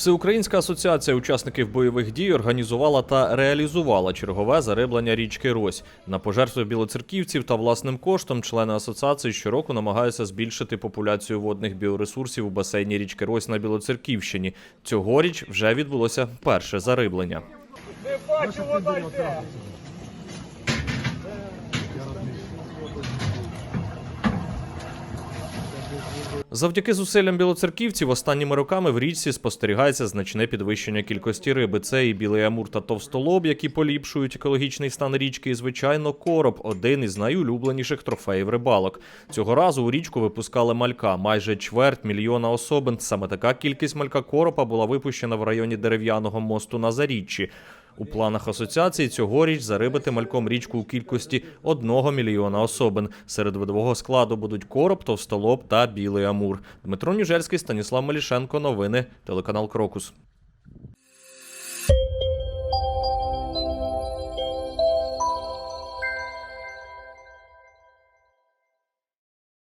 Всеукраїнська асоціація учасників бойових дій організувала та реалізувала чергове зариблення річки Рось. На пожертви білоцерківців та власним коштом члени асоціації щороку намагаються збільшити популяцію водних біоресурсів у басейні річки Рось на Білоцерківщині. Цьогоріч вже відбулося перше зариблення. Не бачу, вода йде. Завдяки зусиллям білоцерківців останніми роками в річці спостерігається значне підвищення кількості риби. Це і білий амур та товстолоб, які поліпшують екологічний стан річки, і звичайно короб один із найулюбленіших трофеїв рибалок. Цього разу у річку випускали малька майже чверть мільйона особин. Саме така кількість малька коропа була випущена в районі дерев'яного мосту на Заріччі. У планах асоціації цьогоріч зарибити мальком річку у кількості 1 мільйона особин. Серед видового складу будуть короб, товстолоб та білий амур. Дмитро Нюжельський, Станіслав Малішенко. Новини телеканал Крокус.